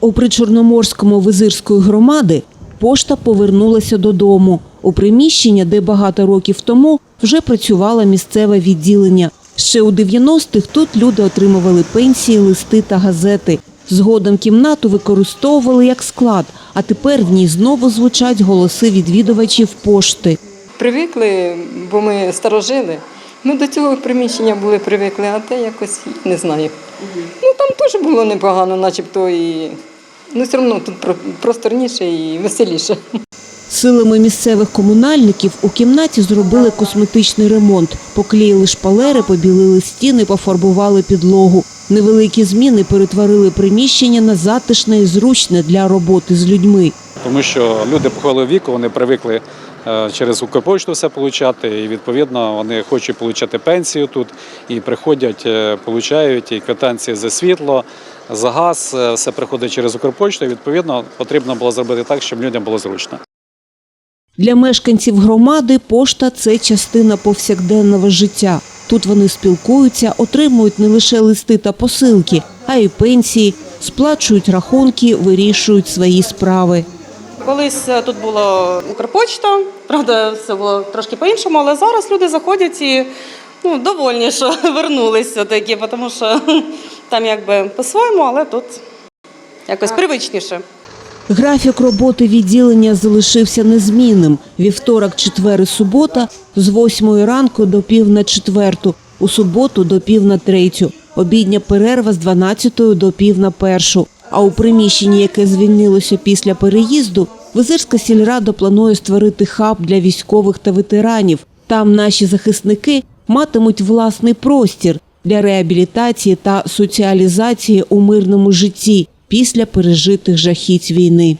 У причорноморському визирської громади пошта повернулася додому у приміщення, де багато років тому вже працювало місцеве відділення. Ще у 90-х тут люди отримували пенсії, листи та газети. Згодом кімнату використовували як склад, а тепер в ній знову звучать голоси відвідувачів пошти. Привикли, бо ми старожили. Ми до цього приміщення були привикли, а те якось не знаю. Ну там теж було непогано, начебто і ну все одно тут просторніше і веселіше. Силами місцевих комунальників у кімнаті зробили косметичний ремонт, поклеїли шпалери, побілили стіни, пофарбували підлогу. Невеликі зміни перетворили приміщення на затишне і зручне для роботи з людьми. тому що люди похилого віку, вони привикли е, через Укрпошту все получати, і відповідно вони хочуть отримати пенсію тут і приходять, е, получають і квитанції за світло, за газ, е, все приходить через Укрпошту. І відповідно потрібно було зробити так, щоб людям було зручно. Для мешканців громади пошта це частина повсякденного життя. Тут вони спілкуються, отримують не лише листи та посилки, а й пенсії, сплачують рахунки, вирішують свої справи. Колись е, тут була Укрпочта, правда, все було трошки по-іншому, але зараз люди заходять і ну, довольні, що вернулися такі, тому що там якби по-своєму, але тут якось привичніше. Графік роботи відділення залишився незмінним. Вівторок, четвер і субота з 8 ранку до пів на четверту, у суботу до пів на третю. Обідня перерва з 12 до пів на першу. А у приміщенні, яке звільнилося після переїзду, Визирська сільрада планує створити хаб для військових та ветеранів. Там наші захисники матимуть власний простір для реабілітації та соціалізації у мирному житті після пережитих жахіть війни.